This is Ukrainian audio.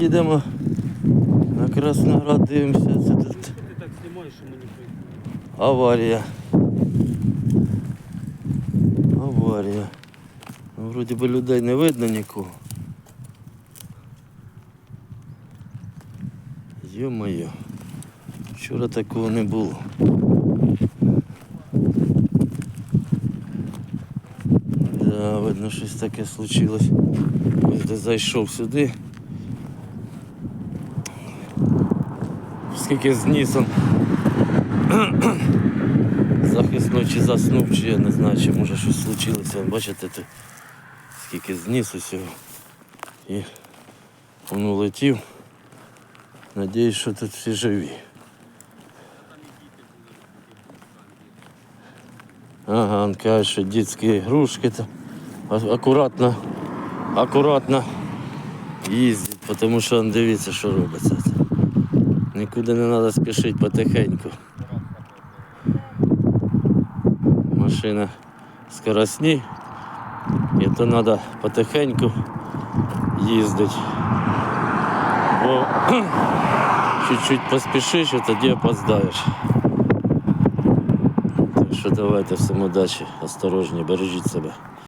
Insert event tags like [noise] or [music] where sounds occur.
Їдемо на Красноград, дивимося. Це тут Ти так знімаєш, що мені прийде. аварія. Аварія. Ну, Вроді би людей не видно нікого. Йо-моє. Вчора такого не було. Да, видно, щось таке случилось. Ось де зайшов сюди. Скільки зніс он. [coughs] Захисно чи заснув, чи я не знаю, чи може щось случилося. Бачите, тут скільки зніс усього. І він улетів. Надіюсь, що тут всі живі. Ага, він каже, що дітські ігрушки а- акуратно, акуратно їздять, тому що дивіться, що робиться. Нікуди не треба спішити потихеньку. Машина скоростні, і то треба потихеньку їздити. Бо [coughs] чуть-чуть поспішиш, і тоді опоздаєш. Так що давайте всім удачі, осторожні, бережіть себе.